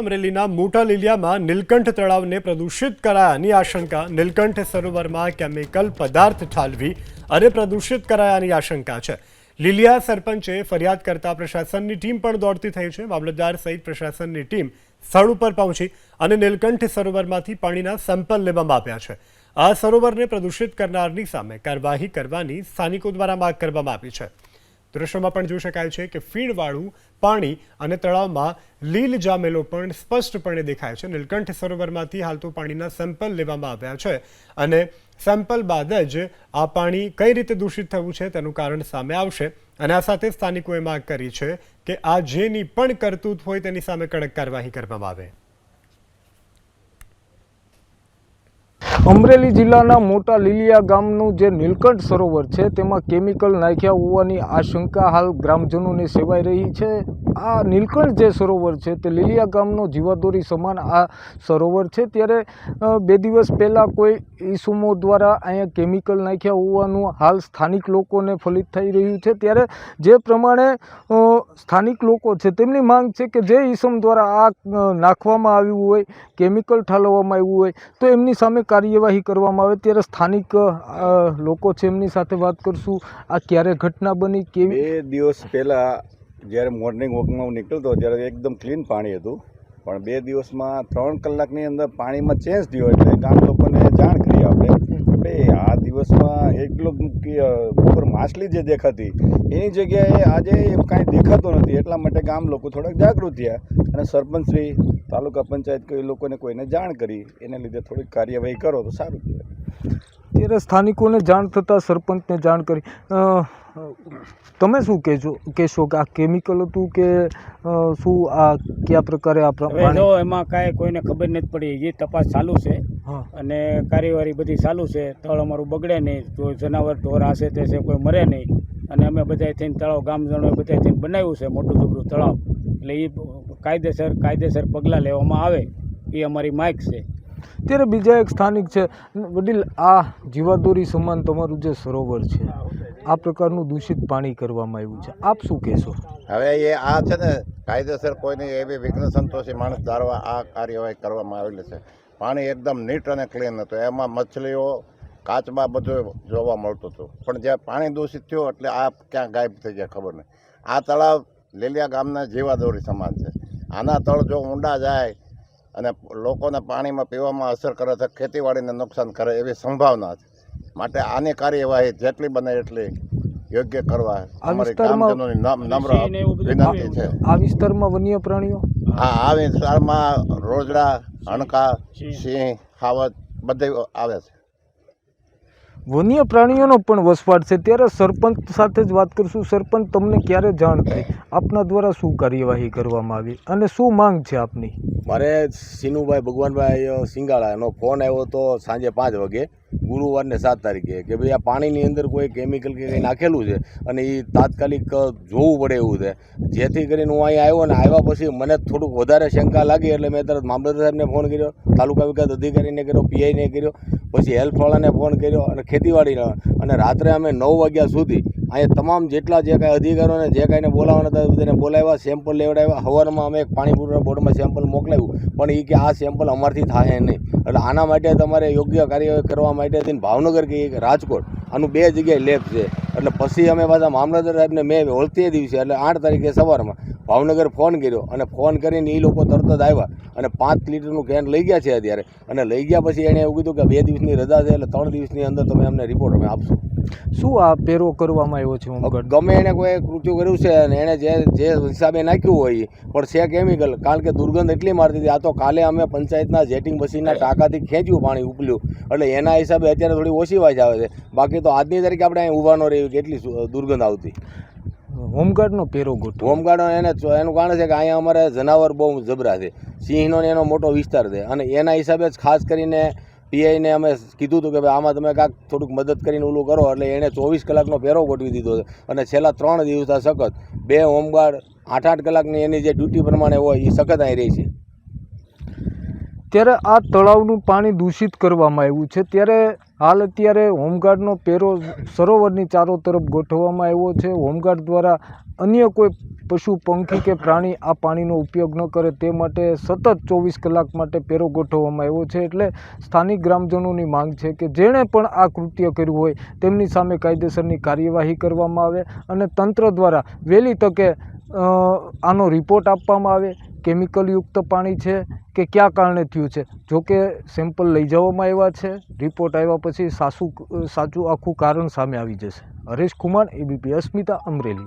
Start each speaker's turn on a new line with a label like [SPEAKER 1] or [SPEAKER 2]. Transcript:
[SPEAKER 1] અમરેલીના મોટા લીલિયામાં નીલકંઠ તળાવને પ્રદૂષિત કરાયાની આશંકા. નીલકંઠ સરોવરમાં કેમિકલ પદાર્થ ઠાલવી અને પ્રદૂષિત કરાયાની આશંકા છે. લીલિયા સરપંચે ફરિયાદ કરતા પ્રશાસનની ટીમ પણ દોડતી થઈ છે. મામલતદાર સહિત પ્રશાસનની ટીમ સ્થળ ઉપર પહોંચી અને નીલકંઠ સરોવરમાંથી પાણીના સેમ્પલ લેવામાં આવ્યા છે. આ સરોવરને પ્રદૂષિત કરનારની સામે કાર્યવાહી કરવાની સ્થાનિકો દ્વારા માગ કરવામાં આવી છે. દૃશ્યમાં પણ જોઈ શકાય છે કે ફીણવાળું પાણી અને તળાવમાં લીલ જામેલો પણ સ્પષ્ટપણે દેખાય છે. નીલકંઠ સરોવરમાંથી હાલ તો પાણીના સેમ્પલ લેવામાં આવ્યા છે અને સેમ્પલ બાદ જ આ પાણી કઈ રીતે દૂષિત થયું છે તેનું કારણ સામે આવશે. અને આ સાથે સ્થાનિકોએ માંગ કરી છે કે આ જેની પણ કરતૂત હોય તેની સામે કડક કાર્યવાહી કરવામાં આવે.
[SPEAKER 2] અમરેલી જિલ્લાના મોટા લીલિયા ગામનું જે નીલકંઠ સરોવર છે, તેમાં કેમિકલ નાખ્યા હોવાની આશંકા હાલ ગ્રામજનોને સેવાઈ રહી છે. આ નીલકંઠ જે સરોવર છે, તે લીલિયા ગામનો જીવાદોરી સમાન આ સરોવર છે. ત્યારે બે દિવસ પહેલાં કોઈ ઈસુમો દ્વારા અહીંયા કેમિકલ નાખ્યા હોવાનું હાલ સ્થાનિક લોકોને ફલિત થઈ રહ્યું છે. ત્યારે, જે પ્રમાણે સ્થાનિક લોકો છે, તેમની માંગ છે કે જે ઈસમ દ્વારા આ નાખવામાં આવ્યું હોય, કેમિકલ ઠાલવવામાં આવ્યું હોય, તો એમની સામે કાર્યવાહી કરવામાં આવે ત્યારે સ્થાનિક લોકો છે એમની સાથે વાત કરશું. આ ક્યારે ઘટના બની, કેવી
[SPEAKER 3] બે દિવસ પહેલાં જ્યારે મોર્નિંગ વોકમાં હું નીકળતો ત્યારે એકદમ ક્લીન પાણી હતું. પણ બે દિવસમાં ત્રણ કલાકની અંદર પાણીમાં ચેન્જ થયો એટલે ગામ લોકોને જાણ કરી આપણે. ભાઈ આ દિવસમાં એકલો ઉપર માછલી જે દેખાતી, એની જગ્યાએ આજે કાંઈ દેખાતું નથી. એટલા માટે ગામ લોકો થોડાક જાગૃત થયા. અને સરપંચશ્રી તાલુકા પંચાયત કે એ લોકોને કોઈને જાણ કરી એને લીધે થોડીક કાર્યવાહી કરો તો સારું કહેવાય.
[SPEAKER 2] ત્યારે સ્થાનિકોને જાણ થતાં સરપંચને જાણ કરી. તમે શું કહેજો કહેશો કે આ કેમિકલ હતું કે શું આ કયા પ્રકારે આ
[SPEAKER 4] જો એમાં કાંઈ કોઈને ખબર નથી પડી એ તપાસ ચાલુ છે. અને કાર્યવાહી બધી ચાલુ છે. તળ અમારું બગડે નહીં. જો જનાવર ઢોર આશે તે છે કોઈ મરે નહીં. અને અમે બધાય થઈને તળાવ ગામજણોએ બધાય થઈને બનાવ્યું છે મોટું જબરું તળાવ. એટલે એ કાયદેસર કાયદેસર પગલાં લેવામાં આવે એ અમારી માગ છે.
[SPEAKER 2] ત્યારે બીજા એક સ્થાનિક છે વડીલ આ જીવાદોરી સમાન તમારું જે સરોવર છે આ પ્રકારનું દૂષિત પાણી કરવામાં આવ્યું છે. આપ શું કહેશો?
[SPEAKER 5] હવે એ આ છે ને કાયદેસર કોઈને એવી વિઘ્ન સંતોષી માણસ ધારવા આ કાર્યવાહી કરવામાં આવેલી છે. પાણી એકદમ નીટ અને ક્લીન હતું. એમાં મછલીઓ કાચમાં બધું જોવા મળતું હતું. પણ જ્યાં પાણી દૂષિત થયું એટલે આ ક્યાં ગાયબ થઈ ગયા ખબર નહીં. આ તળાવ લીલિયા ગામના જીવાદોરી સમાન છે. આના તળ જો ઊંડા જાય અને લોકોને પાણીમાં પીવામાં અસર કરે તો ખેતીવાડીને નુકસાન કરે એવી સંભાવના છે. માટે આની કાર્યવાહી જેટલી બને એટલી યોગ્ય કરવા અમારી નમ્ર વિનંતી છે.
[SPEAKER 2] આ વિસ્તારમાં વન્ય પ્રાણીઓ?
[SPEAKER 5] હા આ વિસ્તારમાં રોજડા હણકા
[SPEAKER 4] સિંહ.
[SPEAKER 5] ખાવત હાવજ બધે આવે છે.
[SPEAKER 2] વન્ય પ્રાણીઓનો પણ વસવાટ છે. ત્યારે સરપંચ સાથે જ વાત કરશું. સરપંચ, તમને ક્યારે જાણ થઈ? આપના દ્વારા શું કાર્યવાહી કરવામાં આવી? અને શું માંગ છે આપની?
[SPEAKER 6] મારે સિનુભાઈ, ભગવાનભાઈ સિંગાળા એનો ફોન આવ્યો હતો સાંજે પાંચ વાગે ગુરુવારને સાત તારીખે કે ભાઈ આ પાણીની અંદર કોઈ કેમિકલ કે કંઈ નાખેલું છે અને એ તાત્કાલિક જોવું પડે એવું છે. જેથી કરીને હું અહીં આવ્યો ને આવ્યા પછી મને થોડુંક વધારે શંકા લાગી એટલે મેં તરત મામલતદાર સાહેબને ફોન કર્યો, તાલુકા વિકાસ અધિકારીને કર્યો, પીઆઈને કર્યો, પછી હેલ્થવાળાને ફોન કર્યો અને ખેતીવાડીને અને રાત્રે અમે નવ વાગ્યા સુધી અહીંયા તમામ જેટલા જે કાંઈ અધિકારીઓને જે કાંઈને બોલાવવાના હતા બધાને બોલાવ્યા સેમ્પલ લેવડાવ્યા. હવારમાં અમે એક પાણીપુરા બોર્ડમાં સેમ્પલ મોકલાવ્યું. પણ એ કે આ સેમ્પલ અમારથી થાય નહીં. એટલે આના માટે તમારે યોગ્ય કાર્યવાહી કરવા માટે થઈને ભાવનગર કે રાજકોટ, આનું બે જગ્યાએ લેબ છે. એટલે પછી અમે પાછા મામલતદાર સાહેબને મેં વળતી દિવસે, એટલે આઠ તારીખે સવારમાં ભાવનગર ફોન કર્યો અને ફોન કરીને એ લોકો તરત જ આવ્યા. અને પાંચ લીટરનું કેન લઈ ગયા છે અત્યારે. અને લઈ ગયા પછી એણે એવું કીધું કે બે દિવસની રજા છે એટલે ત્રણ દિવસની અંદર તમે અમને રિપોર્ટ અમે આપશો.
[SPEAKER 2] શું આ પેરો કરવામાં આવ્યો છે
[SPEAKER 6] ગમે એને કોઈ કૃત્યુ કર્યું છે અને એણે જે જે હિસાબે નાખ્યું હોય પણ છે કેમિકલ કારણ કે દુર્ગંધ એટલી મારતી હતી. આ તો કાલે અમે પંચાયતના જેટિંગ મશીનના ટાંકાથી ખેંચ્યું પાણી ઉપલ્યું. એટલે એના હિસાબે અત્યારે થોડી ઓછી વાજ આવે છે. બાકી તો આજની તારીખે આપણે અહીં ઊભા ન રહી કેટલી દુર્ગંધ આવતી.
[SPEAKER 2] હોમગાર્ડનો પેરો ગોઠવો.
[SPEAKER 6] હોમગાર્ડ એને એનું કારણ છે કે અહીંયા અમારે જનાવર બહુ જબરા છે. સિંહનો એનો મોટો વિસ્તાર છે. અને એના હિસાબે જ ખાસ કરીને પીઆઈને અમે કીધું હતું કે ભાઈ, આમાં તમે કાંક થોડુંક મદદ કરીને ઓલું કરો. એટલે એણે ચોવીસ કલાકનો પેરો ગોઠવી દીધો છે. અને છેલ્લા ત્રણ દિવસ સખત બે હોમગાર્ડ આઠ આઠ કલાકની એની જે ડ્યુટી પ્રમાણે હોય એ સખત અહીં રહી છે.
[SPEAKER 2] ત્યારે આ તળાવનું પાણી દૂષિત કરવામાં આવ્યું છે. ત્યારે હાલ અત્યારે હોમગાર્ડનો પેરો સરોવરની ચારો તરફ ગોઠવવામાં આવ્યો છે. હોમગાર્ડ દ્વારા અન્ય કોઈ પશુ, પંખી કે પ્રાણી આ પાણીનો ઉપયોગ ન કરે તે માટે સતત ચોવીસ કલાક માટે પેરો ગોઠવવામાં આવ્યો છે. એટલે સ્થાનિક ગ્રામજનોની માંગ છે કે જેણે પણ આ કૃત્ય કર્યું હોય તેમની સામે કાયદેસરની કાર્યવાહી કરવામાં આવે અને તંત્ર દ્વારા વહેલી તકે આનો રિપોર્ટ આપવામાં આવે. કેમિકલયુક્ત પાણી છે કે કયા કારણે થયું છે? જો કે સેમ્પલ લઈ જવામાં આવ્યા છે, રિપોર્ટ આવ્યા પછી સાસુ સાચું આખું કારણ સામે આવી જશે. હરેશ કુમાર એબીપી અસ્મિતા અમરેલી.